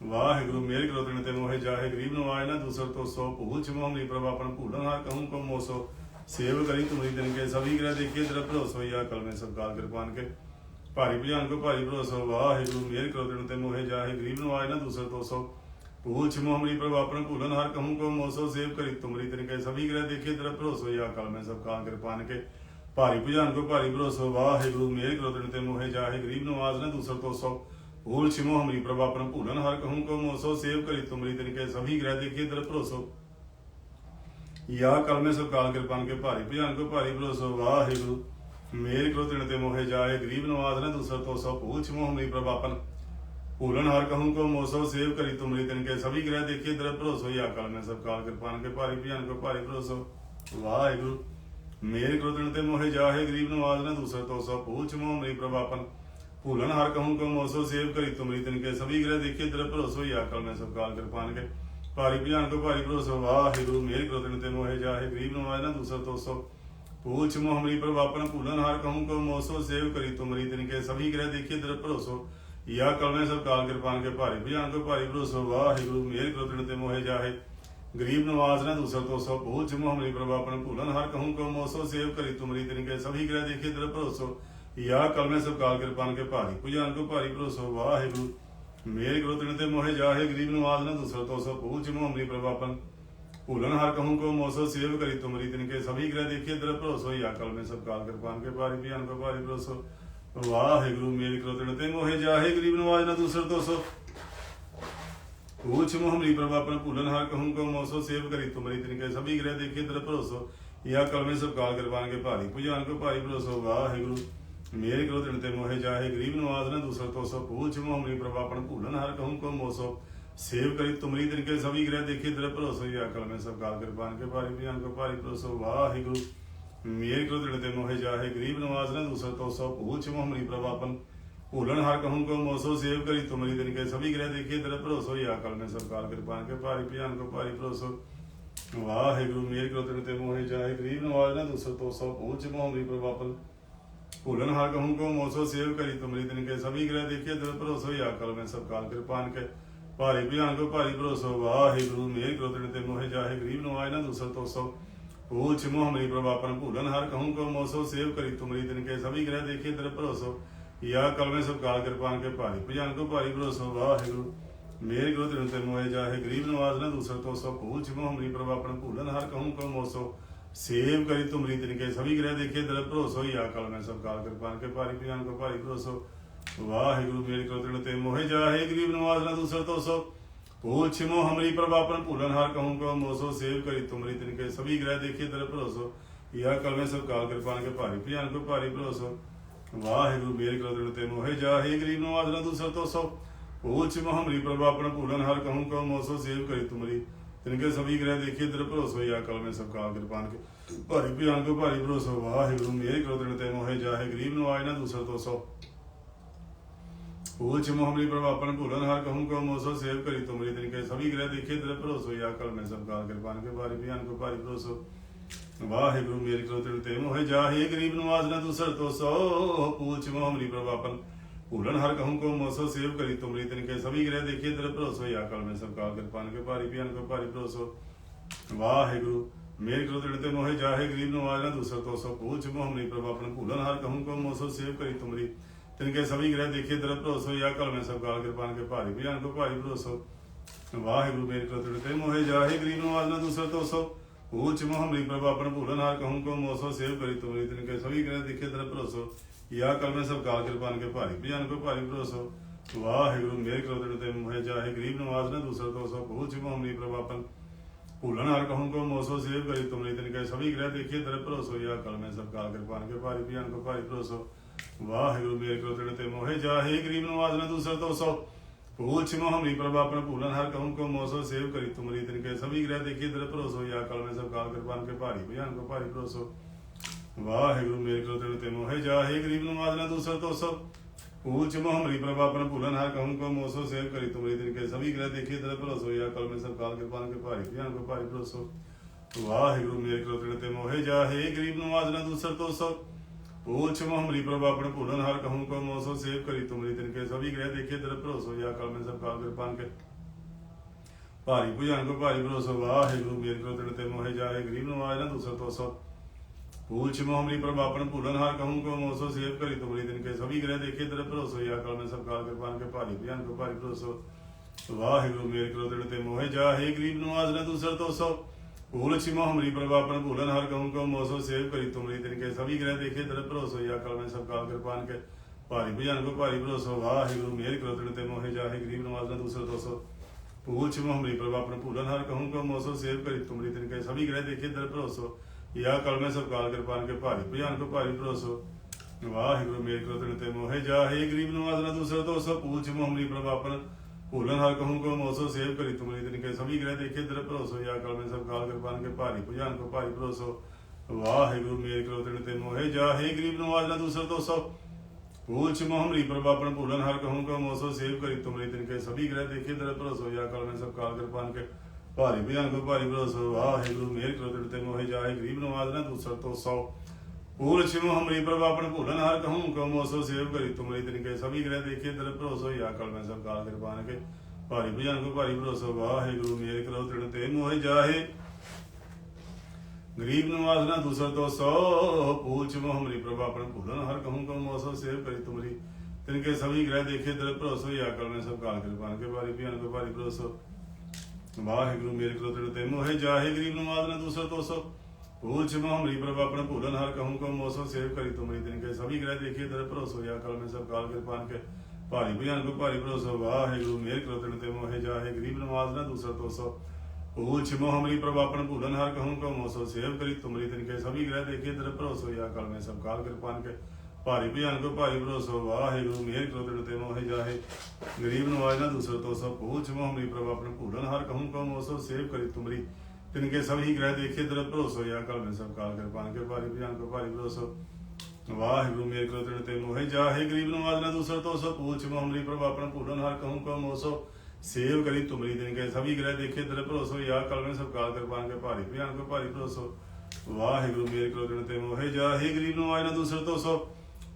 ਵਾਹਿਗੁਰੂ ਮੇਰ ਕਰੋ ਤਿਨ ਤੇ ਮੋਹਿ ਜਾਹੇ ਗਰੀਬ ਨਵਾਜ ਨਾ ਦੂਸਰ ਤੋਂ ਸੋ ਭੂਲ ਚਮੋ ਮਨੀ ਪ੍ਰਭ ਆਪਨ ਭੂਲਨ ਹਾਰ ਕਹੂੰ ਕੋ ਮੋਸੋ ਸੇਵ ਕਰੀ ਤੁਮਰੀ ਦਿਨ ਕੇ ਸਭੀ ਗ੍ਰਹਿ ਦੇਖੀਏ ਤੇਰਾ ਭਰੋਸੋ ਯਾ ਕਲ ਮੈਂ ਸਭ ਕਾਲ ਕਿਰਪਾਨ ਕੇ ਭਾਰੀ ਭੁਜਾਨ ਕੋ ਭਾਰੀ ਭਰੋਸੋ ਵਾਹਿਗੁਰੂ ਮੇਰ ਕਰੋ ਤਿਨ ਤੇ ਮੋਹਿ ਜਾਹੇ ਗਰੀਬ ਨਵਾਜ ਨਾ ਦੂਸਰ ਤੋਂ ਸੋ ਭੂਲ ਚਮੋ ਮਨੀ ਪ੍ਰਭ ਆਪਨ ਭੂਲਨ ਹਾਰ ਕਹੂੰ ਕੋ ਮੋਸੋ ਸੇਵ ਕਰੀ ਤੁਮਰੀ ਦਿਨ ਕੇ ਸਭੀ ਗ੍ਰਹਿ ਦੇਖੀਏ ਤੇਰਾ ਭਰੋਸੋ ਯਾ ਕਲ ਮੈਂ ਸਭ ਕਾਲ ਕਿਰਪਾਨ ਕੇ ਭਾਰੀ ਭੁਜਾਨ ਕੋ ਭਾਰੀ ਭਰੋਸੋ ਵਾਹਿਗੁਰੂ ਮੇਰ ਕਰੋ ਤਿਨ ਤੇ ਮੋਹਿ ਜਾਹੇ ਗਰੀਬ ਨਵਾਜ ਨਾ ਦੂਸਰ ਤੋਂ ਸੋ भूल छिमो हमरी प्रभा परम भूलन हर कहूं को मोसो सेव करी तुमरी तिनके सभी ग्रह देखिए तेरा भरोसो या कल में सब काल कृपान के भारी भजान को भारी भरोसो वाहिगुरु मेर करो तिन ते मोहे जाए गरीब नवाज ने दूसर तो सो भूल छिमो हमरी प्रभा परम भूलन हर कहूं को मोसो सेव करी तुमरी तिनके सभी ग्रह देखिए तेरा भरोसो या कल में सब काल कृपान के भारी भजान को भारी भरोसो वाहिगुरु मेर करो तिन ते मोहे जाए गरीब नवाज ने दूसर तो सो भूल छिमो हमरी प्रभा परम भूलन हर कहूं को मोसो सेव करी तुमरी तिनके सभी ग्रह देखिए तेरा भरोसो या कल में सब काल कृपान के ਭਾਰੀ ਭਿਆਨ ਕੋ ਭਾਰੀ ਭਰੋਸਾ ਵਾਹਿਗੁਰੂ ਮੇਰ ਕਰੋ ਤਿਨ ਤੇ ਮੋਹਿ ਜਾਹੇ ਗਰੀਬ ਨਵਾਜ ਨਾ ਦੂਸਰ ਤੋਸੋ पूछ मोह हमरी प्रभु आपन भूलन हार कहूं को मोसो सेव करी तुमरी तिन के सभी ग्रह देखिए ਯਾ ਕਲਨੇ ਸਭ ਕਾਲ ਕਿਰਪਾਨ ਕੇ ਭਾਰੀ ਭੁਜਾਨ ਕੋ, ਭਾਰੀ ਭਰੋਸੋ ਵਾਹਿਗੁਰੂ, ਮੇਰ ਕਰੋ ਤਿਨ ਤੇ ਮੋਹਿ ਜਾਹੇ। ਗਰੀਬ ਨਵਾਜ਼ ਨਾ ਦੂਸਰ ਤੋਂ ਸਭ ਬਹੁਤ ਜਿਮ ਹਮਲੇ ਪ੍ਰਭਾ ਆਪਣ ਭੂਲਨ ਹਰ ਕਹੂੰ ਕੋ ਮੋਸੋ, ਸੇਵ ਕਰੀ ਤੁਮਰੀ ਤਿਨ ਕੇ ਸਭੀ ਗ੍ਰਹਿ ਦੇਖੇ ਤੇਰਾ ਭਰੋਸੋ। ਯਾ ਕਲਨੇ ਸਭ ਕਾਲ ਕਿਰਪਾਨ ਕੇ ਭਾਰੀ ਭੁਜਾਨ ਕੋ, ਭਾਰੀ ਭਰੋਸੋ ਵਾਹਿਗੁਰੂ, ਮੇਰ ਕਰੋ ਤਿਨ ਤੇ ਮੋਹੇ ਜਾਹੇ। ਗਰੀਬ ਨਵਾਜ਼ ਨਾ ਦੂਸਰ ਤੋਂ ਸੋ ਬਹੁਤ ਜਿਮ ਹਮਲੇ ਪ੍ਰਭਾ ਆਪਣ ਭੂਲਨ ਹਰ ਕਹੂੰ ਕੋ ਮੋਸੋ, ਸੇਵ ਕਰੀ ਤੁਮਰੀ ਤਿਨ ਕੇ ਸਭੀ ਗ੍ਰਹਿ ਦੇਖੇ ਤੇਰਾ ਭਰੋਸੋ। ਯਾ ਕਲਨੇ ਸਭ ਕਾਲ ਕਿਰਪਾਨ ਕੇ ਭਾਰੀ ਭੁਜਾਨ ਕੋ, ਭਾਰੀ ਭਰੋਸੋ ਵਾਹਿਗੁਰੂ ਮੇਰ ਕਰੋ ਤੇਣ ਤੇ ਮੋਹਿ ਜਾਹੇ, ਗਰੀਬ ਨਵਾਜ ਨਾ ਦੂਸਰ ਤੋਸੋ ਊਚ ਮੋਹਮਰੀ ਪ੍ਰਭ ਆਪਣ ਭੁਲਨ ਹਰ ਕਹੂੰ ਕਉ ਮੋਸੋ ਸੇਵ ਕਰੀ ਤੁਮਰੀ ਤਿਨ ਕੇ ਸਭੀ ਗ੍ਰਹਿ ਦੇਖੇ ਦਰ ਭਰੋਸੋ। ਯਾ ਕਲਮੇ ਸਭ ਕਾਲ ਕਰਵਾਨ ਕੇ ਭਾਰੀ। ਪੁਜਾਨ ਕੋ ਭਾਈ ਭਰੋਸੋ। ਵਾਹਿਗੁਰੂ ਮੇਰ ਕਰੋ ਤੇਣ ਤੇ ਮੋਹਿ ਜਾਹੇ, ਗਰੀਬ ਨਵਾਜ ਨਾ ਦੂਸਰ ਤੋਸੋ ਊਚ ਮੋਹਮਰੀ ਪ੍ਰਭ ਆਪਣ ਭੁਲਨ ਹਰ ਕਹੂੰ ਕਉ ਮੋਸੋ ਸੇਵ ਕਰੀ ਤੁਮਰੀ ਤਿਨ ਕੇ ਸਭੀ ਗ੍ਰਹਿ ਦੇਖੇ ਦਰ ਭਰੋਸੋ। ਯਾ ਕਲਮੇ ਸਭ ਕਾਲ ਕਰਵਾਨ ਕੇ ਭਾਰੀ ਪੁਜਾਨ ਕੋ ਭਾਰੀ ਭਰੋਸੋ। ਵਾਹਿਗੁਰੂ कृपान के भारी बयान को भारी भरोसो वाहिगुरु मेरे करो तिन ते मोहे जाहे गरीब नवाज ना दूसर तो सो पूछ मोह हमरी प्रभु अपन भूलन हर कहूं को मोसो सेव करी तुमरी तिनके सभी ग्रह देखिए तेरे भरोसो या कल में सब काल कृपान के भारी बयान को भारी भरोसो वाहिगुरु मेरे करो तिन ते मोहे जाहे गरीब नवाज ना दूसर तो सो पूछ मोह हमरी प्रभु अपन भूलन हार कहूं को मोसो सेव करी तुमरी दिन के सभी ग्रह देखिए दिल भरोसो या कल में सब काल कृपान के भारी बयान को भारी भरोसो वाहिगुरु मेर करो तिन ते मोहे जाहे गरीब नवाज ना दूसर तो सो पूछ मोह मरी प्रभा अपन भूलन हार कहूं को मोसो सेव करी तुमरी दिन के सभी ग्रह देखिए दिल भरोसो या कल में सब काल कृपान के भारी बयान को भारी भरोसो वाहिगुरु मेर करो तिन ते मोहे जाहे गरीब नवाज ना दूसर तो सो पूछ मोह मरी प्रभा अपन भूलन हार कहूं को मोसो सेव करी तुमरी तिनके सभी ग्रह देखिए दर भरोसो या कल में सब काल कृपान के भारी बयान को भारी भरोसो वाहिगुरु मेरी करो तिन ते मोहे जाहे गरीब नवाज ना दूसर तो सो पूछ मोह हमरी प्रभापन भूलन हार कहूं को मोसो सेव करी तुमरी तिनके सभी ग्रह देखिए दर भरोसो या कल में सब काल कृपान के भारी बयान को भारी भरोसो वाहिगुरु मेरी करो तिन ते मोहे जाहे गरीब नवाज ना दूसर तो सो पूछ मोह हमरी प्रभापन भूलन हार कहूं को मोसो सेव करी तुमरी तिनके सभी ग्रह देखिए तेरे भरोसो या कल में सब काल कृपान के भारी बयान को भारी भरोसो वाहिगुरु मेरे करो तिन ते मोहे जाहे गरीब नवाज ना दूसर तो ਸਕੂਲ ਚ ਮੋਹਮਲੀ ਪ੍ਰਭਾਪਨ ਭੂਲਨ ਹਰ ਕਹੂੰ, ਕਉ ਮੋਸੋ ਸੇਵ ਕਰੀ ਤੁਮਰੀ ਤਿਨ ਕੇ ਸਭੀ ਗ੍ਰਹਿ ਦੇਖੇ ਤੇਰੇ ਭਰੋਸੋ ਯਾ ਕਲ ਮੈਂ ਸਭ ਕਾਲ ਕਿਰਪਾਨ ਕੇ ਬਾਰੇ ਵੀ ਕੋ ਭਾਰੀ ਭਰੋਸੋ। ਵਾਹਿਗੁਰੂ, ਮੇਰ ਕਰੋ ਤੇਰੇ ਤੇ ਮੋਹਿ ਜਾਹੇ ਗਰੀਬ ਨਵਾਜ਼ ਨਾ ਦੂਸਰ ਤੋ ਸੋ। ਪੂਛ ਮੋਹਮਲੀ ਪ੍ਰਭਾਪਨ ਭੂਲਨ ਹਰ ਕਹੂੰ ਕੋ ਮੋਸੋ ਸੇਵ ਕਰੀ ਤੁਮਰੀ ਤਿਨ ਕੇ ਸਭੀ ਗ੍ਰਹਿ ਦੇਖੇ ਤੇਰੇ ਭਰੋਸੋ ਯਾ ਕਲ ਮੈਂ ਸਭ ਕਾਲ ਕਿਰਪਾਨ ਕੇ ਬਾਰੇ ਵੀ ਅਨ ਕੋ ਭਾਰੀ ਭਰੋਸੋ। ਵਾਹਿਗੁਰੂ, ਮੇਰ ਕਰੋ ਤੇਰੇ ਤੇ ਮੋਹੇ ਜਾਹੇ ਗਰੀਬ ਨਵਾਜ਼ ਨਾ ਦੂਸਰ ਤੋ ਸੋ। ਪੂਛ ਮੋਹਮਲੀ ਪ੍ਰਭਾਪਨ ਭੂਲਨ ਹਰ ਕਹੂੰ ਕੋ ਮੋਸੋ ਸੇਵ ਕਰੀ ਤੁਮਰੀ करी तुमरी तिनके सभी ग्रह देखिए तेरे भरोसो या कल में सब काल कृपान के भारी बयान को भारी भरोसो वाहिगुरु मेरे करो तिन ते मोहे जाहे गरीब नवाज ना दूसर तो सो पूछ मोह हमरी प्रभु अपन भूलन हार कहूं को मोसो सेव करी तुमरी तिनके सभी ग्रह देखिए तेरे भरोसो या कल में सब काल कृपान के भारी बयान को भारी भरोसो वाहिगुरु मेरे करो तिन ते मोहे जाहे गरीब नवाज ना दूसर तो सो पूछ मोह हमरी प्रभु अपन भूलन हार कहूं को मोसो सेव करी तुमरी तिनके सभी ग्रह देखिए तेरे भरोसो या कल में सब काल कृपान के भारी बयान को भारी भरोसो ਵਾਹਿਗੁਰੂ ਮੇਰੇ ਕੋ ਤੇਰੇ ਤੇ ਮੋਹਿ ਜਾਹੇ ਗਰੀਬ ਨਵਾਜ਼ ਨੇ ਦੂਸਰ ਤੋਂ ਸੋ। ਭੂਲ ਛਿਨੋ ਹਮਰੀ ਪ੍ਰਭ ਆਪਣ ਭੂਲਨ, ਹਰ ਕਹੂੰ ਕੋ ਮੋਸੋ ਸੇਵ ਕਰੀ ਤੁਮਰੀ ਤਿਨ ਕੇ ਸਭੀ ਗ੍ਰਹਿ ਦੇਖੀ ਦਰ ਭਰੋਸੋ ਯਾ ਕਲ ਮੈਂ ਸਭ ਕਾਲ ਕਿਰਪਾਨ ਕੇ ਭਾਰੀ ਭਜਾਨ ਕੋ ਭਾਰੀ ਭਰੋਸੋ। ਵਾਹਿਗੁਰੂ ਮੇਰੇ ਕੋ ਤੇਰੇ ਤੇ ਮੋਹਿ ਜਾਹੇ ਗਰੀਬ ਨਵਾਜ਼ ਨੇ ਦੂਸਰ ਤੋਂ ਸੋ। ਭੂਲ ਛਿਨੋ ਹਮਰੀ ਪ੍ਰਭ ਆਪਣ ਭੂਲਨ, ਹਰ ਕਹੂੰ ਕੋ ਮੋਸੋ ਸੇਵ ਕਰੀ ਤੁਮਰੀ ਤਿਨ ਕੇ ਸਭੀ ਗ੍ਰਹਿ ਦੇਖੀ ਦਰ ਭਰੋਸੋ ਯਾ ਕਲ ਮੈਂ ਸਭ ਕਾਲ ਕਿਰਪਾਨ ਕੇ ਭਾਰੀ ਭਜਾਨ ਕੋ ਭਾਰੀ ਭਰੋਸੋ। ਵਾਹਿਗੁਰੂ ਮੇਰੇ ਕੋ ਤੇਰੇ ਤੇ ਮੋਹਿ ਜਾਹੇ ਗਰੀਬ ਨਵਾਜ਼ ਨੇ ਦੂਸਰ ਤੋਂ ਸੋ। सो पूछ मोहमरी प्रभा अपन भूलन हर कहूं को मोसो सेव करी तुम्हारी दिन के सभी ग्रह देखिए तेरे भरोसो या कल में सब काल के पान के ਭਾਰੀ ਭੁਜਨ ਕੋ ਭਾਰੀ ਭਰੋਸਾ ਵਾਹਿਗੁਰੂ ਮੇਰ ਕਰੋ ਤੇਰੇ ਤੇ ਮੋਹਿ ਜਾਏ ਗਰੀਬ ਨਵਾਜ ਨਾ ਦੂਸਰ ਤੋਂ ਸੋ पूछ मोहमरी प्रभा अपन भूलन हार कहूं को मोसो सेव करी तुम्हारी दिन के सभी ग्रह देखे तेरे भरोसो या कल में सब काल कृपान के भारी भजन को भारी भरोसो वाहिगुरु मेर करो तेरे ते मोहे जा हे गरीब नवाज न दूसर तो सो भूल छी मोहमरी प्रभा अपन भूलन हार कहूं को मोसो सेव करी तुम्हारी दिन के सभी ग्रह देखे तेरे भरोसो या कल में सब काल कृपान के भारी भजन को भारी भरोसो वाहिगुरु मेर करो तेरे ते मोहे जा हे गरीब नवाज न दूसर तो सो पूछ मोहमरी प्रभा अपन भूलन हार कहूं को मोसो सेव करी तुम्हारी दिन के सभी ग्रह देखे तेरे भरोसो या कल में सब काल कृपान के भारी भजन को भारी भरोसो ਵਾਹਿਗੁਰੂ ਮੇਰ ਕਰੋ ਤੇਰੇ ਤੇ ਮੋਹਿ ਜਾਹੇ ਗਰੀਬ ਨਵਾਜ਼ ਨਾ ਦੂਸਰਾ ਤੋਂ ਸੋ ਪੂਛ मोहमरी प्रभा अपन भूलन हर कहूँ को मोसो सेव करी तुमने दिन के सभी ग्रह देखे दर भरोसो या कल में सब काल कृपान के भारी भुजान को भारी भरोसो वाहिगुरु मेर करो तिन ते मोहे जा हे गरीब नवाज ना दूसर तो सो भूल छ मोहमरी प्रभापन भूलन हर कहूँ को मोसो सेव करी तुमने दिन के सभी ग्रह देखे दर भरोसो या कल में सब काल कृपान के भारी भुजान को भारी भरोसो वाहिगुरु मेर करो तिन ते मोहे जा हे गरीब नवाज ना दूसर तो सौ भूल छिमो हमरी प्रभापन भूलन हर कहूँ कमो सो सेव करी तुमरी तिनके सभी ग्रह देखे दर भरोसो या कल में सब काल कृपान के भारी भुजन को भारी भरोसो वाहे गुरु मेर करो तिण ते मोह जाहे गरीब नवाज ना दूसर तो सो भूल छिमो हमरी प्रभापन भूलन हर कहूँ कमो सो सेव करी तुमरी तिनके सभी ग्रह देखे दर भरोसो या कल में सब काल कृपान के भारी भुजन को भारी भरोसो वाहे गुरु मेर करो तिण ते मोह जाहे गरीब नवाज ना दूसर तो सो ਭੂਲ ਛਿਮੋ ਹਮਰੀ ਪ੍ਰਭਾ ਆਪਣ ਭੂਲਨ ਹਰ कहूं को मोसो सेव करी तुम्हारी दिन के सभी ग्रह देखिए तेरे भरोसो या कल में सब काल कृपान के भारी भजन को भारी भरोसो वाहिगुरु मेरे करो तेरे ते मोहे जाहे गरीब नवाज ना दूसर तो सो भूल छिमो हमरी प्रभा आपन भूलन हर कहूं को मोसो सेव करी तुम्हारी दिन के सभी ग्रह देखिए तेरे भरोसो या कल में सब काल कृपान के ਭਾਰੀ ਭਜਨ ਕੋ ਭਾਰੀ ਭਰੋਸੋ ਵਾਹਿਗੁਰੂ ਮੇਰ ਕਰੋ ਤੇਰੇ ਤੇ ਮੋਹਿ ਜਾਹੇ ਗਰੀਬ ਨਵਾਜ ਨਾ ਦੂਸਰ ਤੋਂ ਸਭ ਪੂਛ ਮੋਹਮਰੀ ਪ੍ਰਭ ਆਪਣ ਭੂਲਨ ਹਰ कहूं को मोसो सेव करी तुमरी तिनके सभी ग्रह देखे तेरे भरोसो या कल में सब काल कृपान के भारी भजन को भारी भरोसो ਵਾਹਿਗੁਰੂ ਮੇਰੇ ਕੋਲ ਤੇਰੇ ਤੇ ਮੋਹਿ ਜਾਹੇ ਗਰੀਬ ਨਵਾਜ ਨਾ ਦੂਸਰ ਤੋਂ ਸਭ ਪੂਛ ਮੋਹਮਰੀ ਪ੍ਰਭ ਆਪਣ ਭੂਲਨ ਹਰ कहूं को मोसो सेव करी तुमरी दिन के सभी ग्रह देखे तेरे भरोसो या कल में सब काल कृपान के भारी भजन को भारी भरोसो ਵਾਹਿਗੁਰੂ ਮੇਰੇ ਕੋਲ ਤੇਰੇ ਤੇ ਮੋਹਿ ਜਾਹੇ ਗਰੀਬ ਨਵਾਜ ਨਾ ਦੂਸਰ ਤੋਂ ਸਭ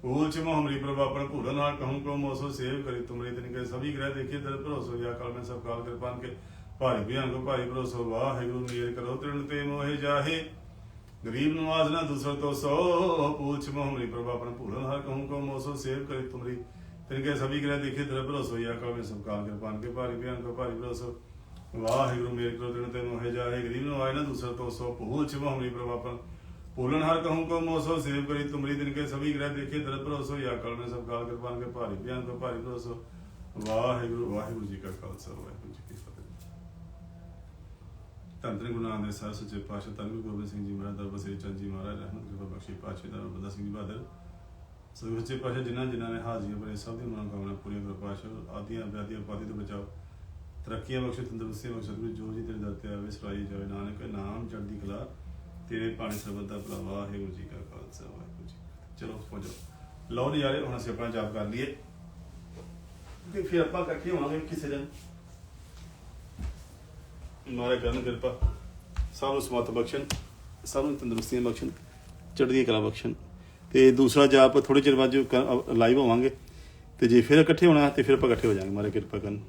भूल छिमो हमरी प्रभा अपन भूलन हार कहूं को मोसो सेव करी तुम्हारी दिन के सभी ग्रह देखे तेरे भरोसो या काल में सब काल कृपान ਭਾਈ ਬਿਆੰਗ ਭਾਈ ਭਰੋਸੋ ਵਾਹਿਗੁਰੂ ਮੇਰ ਕਰੋ, ਤ੍ਰਿਣ ਤੇ ਮੋਹਿ ਜਾਹੇ। ਗਰੀਬ ਨਵਾਜ਼ ਨਾ ਦੂਸਰ ਤੋਂ ਸੋ, ਪੂਛ ਮੋਹਮਰੀ ਪ੍ਰਭਾ ਆਪਣਾ ਭੂਲਨ ਹਰ ਕਹੂੰ ਕੋ ਮੋਸੋ ਸੇਵ ਕਰੇ ਤੁਮਰੀ। ਤਿਨ ਕੇ ਸਭੀ ਗ੍ਰਹਿ ਦੇਖੇ, ਤੇਰਾ ਭਰੋਸੋ ਯਾ ਕਾਵੇ ਸਭ ਕਾਲ ਕਿਰਪਾਨ ਕੇ ਭਾਈ ਬਿਆੰਗ ਭਾਈ ਭਰੋਸੋ। ਵਾਹਿਗੁਰੂ ਮੇਰ ਕਰੋ, ਤ੍ਰਿਣ ਤੇ ਮੋਹਿ ਜਾਹੇ, ਗਰੀਬ ਨਵਾਜ਼ ਨਾ ਦੂਸਰ ਤੋਂ ਸੋ, ਪੂਛ ਮੋਹਮਰੀ ਪ੍ਰਭਾ ਆਪਣਾ ਭੂਲਨ ਹਰ ਕਹੂੰ ਕੋ ਮੋਸੋ ਸੇਵ ਕਰੇ ਤੁਮਰੀ। ਤਿਨ ਕੇ ਸਭੀ ਗ੍ਰਹਿ ਦੇਖੇ, ਤੇਰਾ ਭਰੋਸੋ ਯਾ ਕਾਲ ਸਭ ਕਾਲ ਕਿਰਪਾਨ ਕੇ ਭਾਈ ਬਿਆੰਗ ਭਾਈ ਭਰੋਸੋ। ਵਾਹਿਗੁਰੂ ਵਾਹਿਗੁਰੂ ਜੀ ਕਾ ਖਾਲਸਾ, ਵਾਹਿਗੁਰੂ ਜੀ ਤੰਤਰ ਗੁਰੂ ਨਾਨਕ ਦੇਵ ਸਾਹਿਬ ਸੱਚੇ ਪਾਤਸ਼ਾਹ, ਧੰਨ ਗੁਰੂ ਗੋਬਿੰਦ ਸਿੰਘ ਜੀ ਮਹਾਰਾਜ ਦਰਬਾਰ ਸ੍ਰੀ ਚੰਦ ਜੀ ਮਹਾਰਾਜ ਰਹਿਮਤ ਕਿਰਪਾ ਬਖਸ਼ੀ ਪਾਤਸ਼ਾਹ ਦਾ ਬੰਦਾ ਸਿੰਘ ਜੀ ਬਹਾਦਰ। ਸੋ ਸੱਚੇ ਪਾਤਸ਼ਾਹ, ਜਿਨ੍ਹਾਂ ਜਿਨ੍ਹਾਂ ਨੇ ਹਾਜ਼ਰੀਆਂ ਭਰੇ ਸਭ ਦੀ ਮਨੋਕਾਮਨਾ ਪੂਰੀਆਂ ਕਰੋ ਪਾਤਸ਼ਾਹ। ਆਦੀਆਂ ਵਿਆਦੀਆਂ ਉਪਾਦੀ ਤੋਂ ਬਚਾਓ। ਤਰੱਕੀਆਂ ਬਖਸ਼ੇ ਤੰਦਰੁਸਤੀ ਬਖਸ਼ੇ ਗੁਰੂ ਜੋ ਜੀ ਤੇਰੇ ਦਰ ਤੇ ਆਵੇ ਸਰਾਈ ਜਾਵੇ। ਨਾਨਕ, ਨਾਮ ਚੜ੍ਹਦੀ ਕਲਾ, ਤੇਰੇ ਪਾਣੀ ਸਰਬਤ ਦਾ ਭਲਾ ਵਾਹਿਗੁਰੂ ਜੀ ਕਾ ਖਾਲਸਾ, ਵਾਹਿਗੁਰੂ ਜੀ ਕੀ ਫਤਿਹ। ਚਲੋ, ਪਹੁੰਚੋ ਲਓ ਜੀ ਹੁਣ ਅਸੀਂ ਆਪਣਾ ਜਾਪ ਕਰ ਲਈਏ। ਤੇ ਫਿਰ ਆਪਾਂ ਇਕੱਠੇ ਹੋਵਾਂਗੇ ਕਿਸੇ ਦਿਨ। ਮਹਾਰਾਜ ਕਰਨ ਕਿਰਪਾ। ਸਭ ਨੂੰ ਸਮਤ ਬਖਸ਼ਣ, ਸਭ ਨੂੰ ਤੰਦਰੁਸਤੀਆਂ ਬਖਸ਼ਣ, ਚੜ੍ਹਦੀ ਕਲਾ ਬਖਸ਼ਣ। ਤੇ ਦੂਸਰਾ ਜਾਪ ਥੋੜੇ ਚਿਰ ਬਾਅਦ ਜੋ ਲਾਈਵ ਹੋਵਾਂਗੇ। ਤੇ ਜੇ ਫਿਰ ਇਕੱਠੇ ਹੋਣਾ, ਤੇ ਫਿਰ ਆਪਾਂ ਇਕੱਠੇ ਹੋ ਜਾਾਂਗੇ ਮਾਰੇ ਕਿਰਪਾ ਕਰਨ।